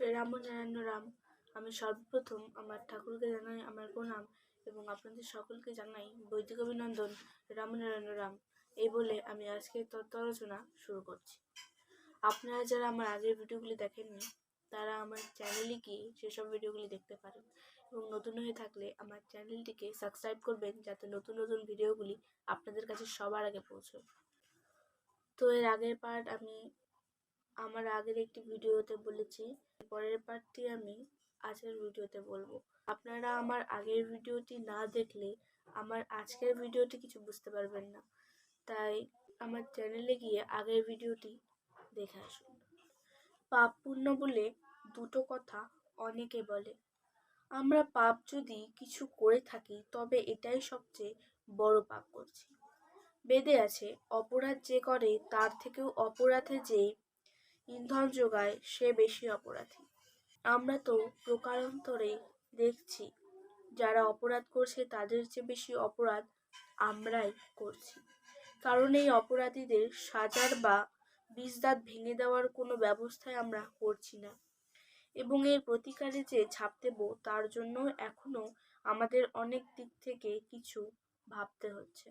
রামনারায়ণ রাম, আমি সর্বপ্রথম আমার ঠাকুরকে জানাই আমার প্রণাম এবং আপনাদের সকলকে জানাই বৈদিক অভিনন্দন, রামনারায়ণ রাম। এই বলে আমি আজকের তত্ত্ব আলোচনা শুরু করছি। আপনারা যারা আমার আগের ভিডিওগুলি দেখেননি, তারা আমার চ্যানেলে গিয়ে সেসব ভিডিওগুলি দেখতে পারেন এবং নতুন হয়ে থাকলে আমার চ্যানেলটিকে সাবস্ক্রাইব করবেন যাতে নতুন নতুন ভিডিওগুলি আপনাদের কাছে সবার আগে পৌঁছয়। তো এর আগের পার্ট আমি আমার আগের একটি ভিডিওতে বলেছি, পরের পার্টটি আমি আজকের ভিডিওতে বলব। আপনারা আমার আগের ভিডিওটি না দেখলে আমার আজকের ভিডিওটি কিছু বুঝতে পারবেন না। তাই আমার চ্যানেলে গিয়ে আগের ভিডিওটি দেখে আসুন। পাপ পুণ্য বলে দুটো কথা অনেকে বলে। আমরা পাপ যদি কিছু করে থাকি, তবে এটাই সবচেয়ে বড় পাপ করছি। বেদে আছে, অপরাধ যে করে, তার থেকেও অপরাধে যে ইন্ধন যোগায় সে বেশি অপরাধী। আমরা তো প্রকারান্তরে দেখছি, যারা অপরাধ করছে তাদের চেয়ে বেশি অপরাধ আমরাই করছি। কারণ এই অপরাধীদের সাজার বা বিষদাঁত ভেঙে দেওয়ার কোনো ব্যবস্থাই আমরা করছি না। এবং এর প্রতিকারে যে ছাপ দেব, তার জন্য এখনও আমাদের অনেক দিক থেকে কিছু ভাবতে হচ্ছে।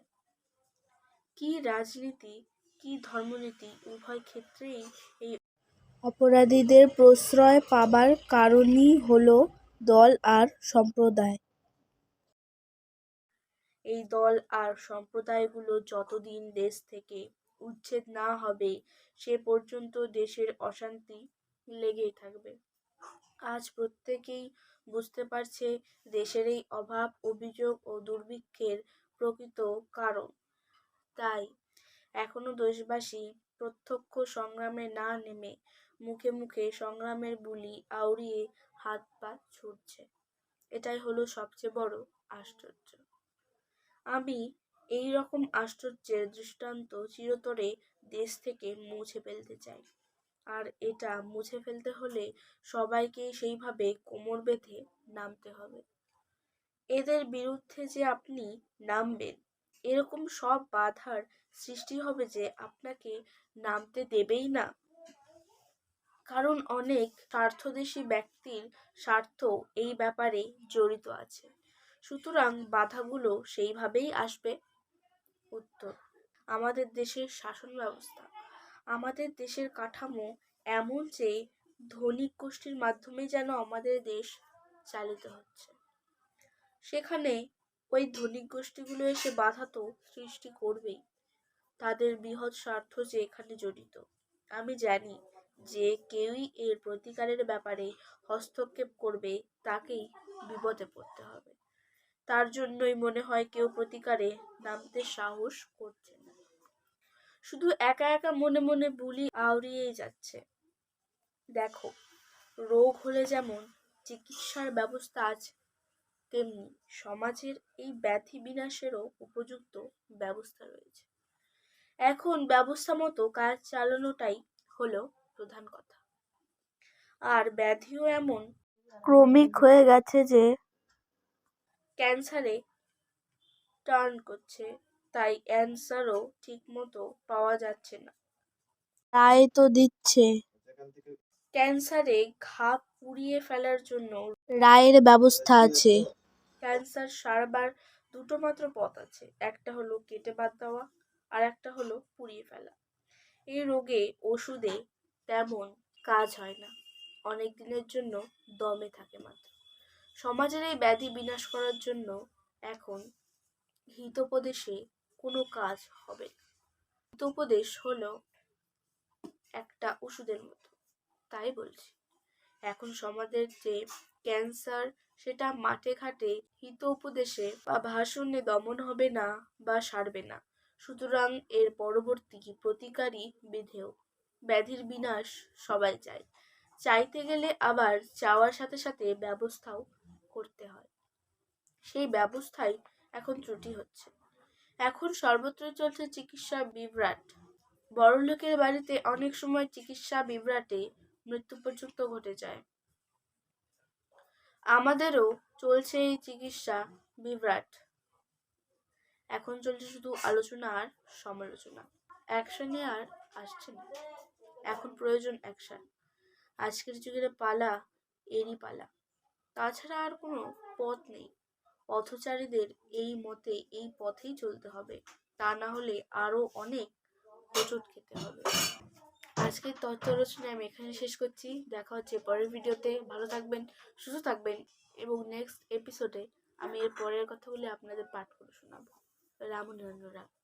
কি রাজনীতি, কি ধর্মনীতি উভয় ক্ষেত্রেই এই অপরাধীদের প্রশ্রয় পাবার কারণই হলো দল আর সম্প্রদায়। এই দল আর সম্প্রদায়গুলো যতদিন দেশ থেকে উচ্ছেদ না হবে, সে পর্যন্ত দেশের অশান্তি লেগেই থাকবে। আজ প্রত্যেকেই বুঝতে পারছে দেশের এই অভাব, অভিযোগ ও দুর্ভিক্ষের প্রকৃত কারণ। তাই এখনও দেশবাসী প্রত্যক্ষ সংগ্রামে না নেমে মুখে মুখে সংগ্রামের বুলি আউড়িয়ে হাত পা ছুটছে এটাই হলো সবচেয়ে বড় আশ্চর্য। আমি এই রকম আশ্চর্যের দৃষ্টান্ত চিরতরে দেশ থেকে মুছে ফেলতে চাই। আর এটা মুছে ফেলতে হলে সবাইকেই সেইভাবে কোমর বেঁধে নামতে হবে। এদের বিরুদ্ধে যে আপনি নামবেন, এরকম সব বাধার সৃষ্টি হবে যে আপনাকে নামতে দেবেই না। কারণ অনেক স্বার্থদেশী ব্যক্তির স্বার্থ এই ব্যাপারে জড়িত আছে। সুতরাং বাধাগুলো সেইভাবেই আসবে। উত্তর, আমাদের দেশের শাসন ব্যবস্থা আমাদের দেশের কাঠামো এমন যে ধনিক গোষ্ঠীর মাধ্যমে যেন আমাদের দেশ চালিত হচ্ছে। সেখানে ওই ধনিক গোষ্ঠীগুলো এসে বাধা তো সৃষ্টি করবেই। তাদের বৃহৎ স্বার্থ যে এখানে জড়িত, আমি জানি যে কেউই এর প্রতিকারের ব্যাপারে হস্তক্ষেপ করবে, তাকেই বিপদে পড়তে হবে। তার জন্যই মনে হয় কেউ প্রতিকারে নামতে সাহস করছে না। শুধু একা একা মনে মনে বুলি আওড়িয়েই যাচ্ছে। দেখো, রোগ হলে যেমন চিকিৎসার ব্যবস্থা আছে, তেমনি সমাজের এই ব্যাধি বিনাশেরও উপযুক্ত ব্যবস্থা রয়েছে। এখন ব্যবস্থা মতো কাজ চালানোটাই হলো প্রধান কথা। আর ব্যাধিও এমন। ক্রমিক হয়ে গেছে যে ক্যান্সারে টার্ন করছে তাই অ্যান্সারও ঠিক মতো পাওয়া যাচ্ছে না। রায় তো দিচ্ছে। ক্যান্সারে ঘা পুড়িয়ে ফেলার জন্য রায়ের ব্যবস্থা আছে। ক্যান্সার সারবার দুটো মাত্র পথ আছে একটা হলো কেটে বাদ দেওয়া আর একটা হলো পুড়িয়ে ফেলা। এই রোগে ওষুধে তেমন কাজ হয় না। অনেক দিনের জন্য দমে থাকে মাত্র। সমাজের এই ব্যাধি বিনাশ করার জন্য এখন হিতোপদেশে কোনো কাজ হবে না। হিতোপদেশ হলো একটা ওষুধের মতো, তাই বলছি। এখন সমাজের যে ক্যান্সার, সেটা মাঠে ঘাটে হিত উপদেশে বা ভাষণে দমন হবে না বা সারবে না। সুতরাং এর পরবর্তী প্রতিকারী বিধেয়। ব্যাধির বিনাশ সবাই চায়। চাইতে গেলে আবার চাওয়ার সাথে সাথে ব্যবস্থাও করতে হয়। সেই ব্যবস্থাই এখন ত্রুটি হচ্ছে। এখন সর্বত্র চলছে চিকিৎসা বিভ্রাট। বড়লোকের বাড়িতে অনেক সময় চিকিৎসা বিভ্রাটে মৃত্যু পর্যন্ত ঘটে যায়। আমাদেরও চলছে এই চিকিৎসা বিভ্রাট। এখন চলছে শুধু আলোচনা আর সমালোচনা। অ্যাকশনে আর আসছে না। এখন প্রয়োজন অ্যাকশন আজকের যুগের পালা এরই পালা। তাছাড়া আর কোনো পথ নেই। পথচারীদের এই মতে এই পথেই চলতে হবে। তা না হলে আরও অনেক হোঁচট খেতে হবে। আজকের তথ্য রচনা আমি এখানে শেষ করছি। দেখা হচ্ছে পরের ভিডিওতে। ভালো থাকবেন, সুস্থ থাকবেন এবং নেক্সট এপিসোডে আমি এর পরের কথাগুলি আপনাদের পাঠ করে শোনাবো। রামু রায়